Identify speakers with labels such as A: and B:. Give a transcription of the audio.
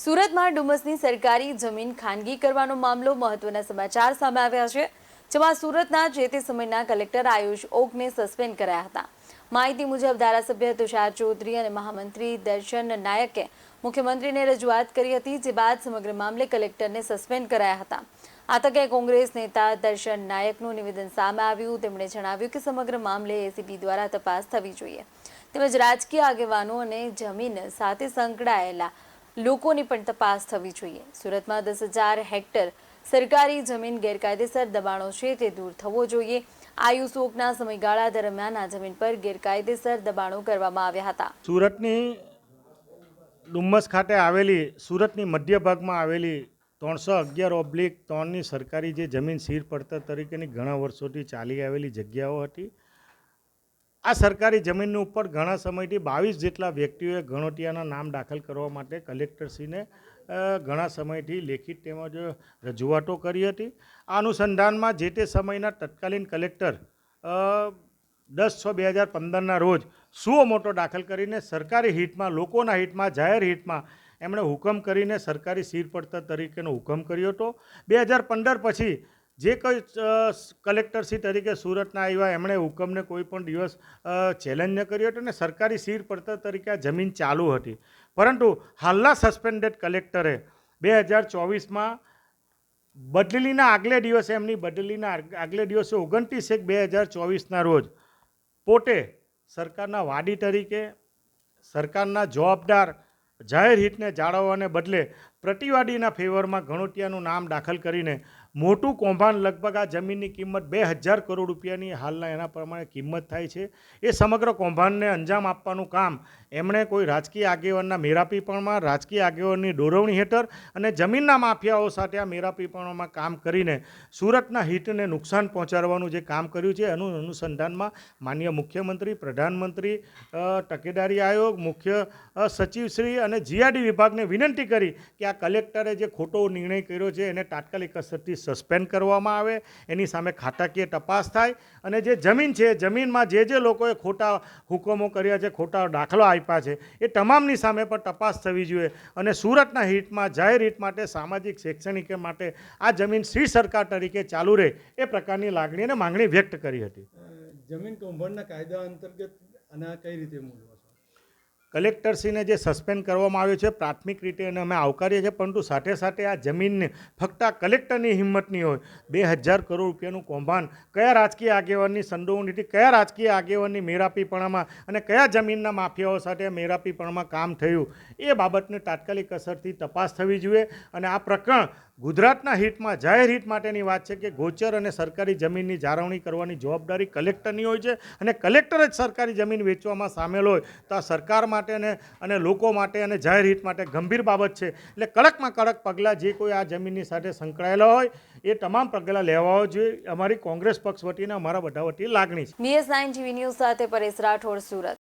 A: સુરતમાં ડુમસની સરકારી જમીન ખાનગી કરવાનો મામલો મહત્વના સમાચાર સામે આવ્યા છે, જેમાં સુરતના જે તે સમયના કલેક્ટર આયુષ ઓકને સસ્પેન્ડ કરાયા હતા. માહિતી મુજબ ધારાસભ્ય તુષાર ચૌધરી અને મહામંત્રી દર્શન નાયકે મુખ્યમંત્રીને રજૂઆત કરી હતી, જે બાદ સમગ્ર મામલે કલેક્ટરને સસ્પેન્ડ કરાયા હતા. આ તકે કોંગ્રેસ નેતા દર્શન નાયકનું નિવેદન સામે આવ્યું. તેમણે જણાવ્યું કે સમગ્ર મામલે એસીબી દ્વારા તપાસ થવી જોઈએ. તેમજ રાજકીય આગેવાનો અને જમીન સાથે સંકળાયેલા લોકોની પણ તપાસ થવી જોઈએ. સુરતમાં દસ હજાર હેક્ટર સરકારી જમીન ગેરકાયદેસર દબાણો છે તે દૂર થવો જોઈએ. આયુસોકના સમયગાળા દરમિયાન આ જમીન પર ગેરકાયદેસર દબાણો કરવામાં આવ્યા હતા.
B: સુરતની ડુમ્મસ ખાતે આવેલી, સુરતની મધ્ય ભાગમાં આવેલી ત્રણસો અગિયાર ઓબ્લિક ત્રણની સરકારી જે જમીન સીર પડતર તરીકેની ઘણા વર્ષોથી ચાલી આવેલી જગ્યાઓ હતી. આ સરકારી જમીનની ઉપર ઘણા સમયથી બાવીસ જેટલા વ્યક્તિઓએ ગણોટિયાના નામ દાખલ કરવા માટે કલેક્ટરશ્રીને ઘણા સમયથી લેખિત તેમજ રજૂઆતો કરી હતી. આ અનુસંધાનમાં જે તે સમયના તત્કાલીન કલેક્ટર દસ છ બે હજાર પંદરના રોજ સુઓ મોટો દાખલ કરીને સરકારી હિતમાં, લોકોના હિતમાં, જાહેર હિતમાં એમણે હુકમ કરીને સરકારી સીર પડતર તરીકેનો હુકમ કર્યો હતો. બે હજાર પંદર પછી જે કોઈ કલેક્ટરશ્રી તરીકે સુરતના આવ્યા, એમણે હુકમને કોઈ પણ દિવસ ચેલેન્જ ન કર્યો હતો અને સરકારી સીર પડતર તરીકે આ જમીન ચાલુ હતી. પરંતુ હાલના સસ્પેન્ડેડ કલેક્ટરે બે હજાર ચોવીસમાં બદલીના આગલે દિવસે એમની બદલીના આગલે દિવસે ઓગણત્રીસ એક બે હજાર ચોવીસના રોજ પોતે સરકારના વાડી તરીકે સરકારના જવાબદાર જાહેર હિતને જાળવવાને બદલે પ્રતિવાદીના ફેવરમાં ઘણોટિયાનું નામ દાખલ કરીને મોટું કૌભાંડ લગભગ આ જમીનની કિંમત બે હજાર કરોડ રૂપિયાની હાલના એના પ્રમાણે કિંમત થાય છે. એ સમગ્ર કૌભાંડને અંજામ આપવાનું કામ એમણે કોઈ રાજકીય આગેવાનના મેરાપીપણમાં, રાજકીય આગેવાનની દોરવણી હેઠળ અને જમીનના માફિયાઓ સાથે આ મેરાપીપણોમાં કામ કરીને સુરતના હિતને નુકસાન પહોંચાડવાનું જે કામ કર્યું છે, એનું અનુસંધાનમાં માન્ય મુખ્યમંત્રી, પ્રધાનમંત્રી તકેદારી આયોગ, મુખ્ય સચિવશ્રી અને જીઆરડી વિભાગને વિનંતી કરી કે આ કલેક્ટરે જે ખોટો નિર્ણય કર્યો છે, એને તાત્કાલિક અસરથી સસ્પેન્ડ કરવામાં આવે, એની સામે ખાતાકીય તપાસ થાય અને જે જમીન છે, જમીનમાં જે જે લોકોએ ખોટા હુકમો કર્યા છે, ખોટા દાખલો આપ્યા છે, એ તમામની સામે પણ તપાસ થવી જોઈએ અને સુરતના હિટમાં જાહેર હિત માટે, સામાજિક, શૈક્ષણિક માટે આ જમીન શ્રી સરકાર તરીકે ચાલુ રહે એ પ્રકારની લાગણી અને માંગણી વ્યક્ત કરી હતી.
C: જમીન કૌભાંડના કાયદા અંતર્ગત અને કઈ રીતે મૂલવો છો
B: કલેક્ટરશ્રીને જે સસ્પેન્ડ કરવામાં આવ્યો છે, પ્રાથમિક રીતે એને અમે આવકારીએ છીએ, પરંતુ સાથે સાથે આ જમીનને ફક્ત આ કલેક્ટરની હિંમતની હોય, બે હજાર કરોડ રૂપિયાનું કૌભાંડ, કયા રાજકીય આગેવાનની સંડોવણીથી કયા રાજકીય આગેવાનની મેરાપીપણામાં અને કયા જમીનના માફિયાઓ સાથે મેરાપીપણામાં કામ થયું, એ બાબતને તાત્કાલિક અસરથી તપાસ થવી જોઈએ અને આ પ્રકરણ ગુજરાતના હિતમાં, જાહેર હિત માટેની વાત છે કે ગોચર અને સરકારી જમીનની જાળવણી કરવાની જવાબદારી કલેક્ટરની હોય છે અને કલેક્ટર જ સરકારી જમીન વેચવામાં સામેલ હોય. તો આ સરકાર માટે અને લોકો માટે અને જાહેર હિત માટે ગંભીર બાબત છે. એટલે કડકમાં કડક પગલાં જે કોઈ આ જમીનની સાથે સંકળાયેલા હોય, એ તમામ પગલાં લેવા જોઈએ. અમારી કોંગ્રેસ પક્ષ વતીને, અમારા બધા વતી લાગણી છે.
A: બીએસ નાઇન ટીવી ન્યૂઝ સાથે પરેશ રાઠોડ, સુરત.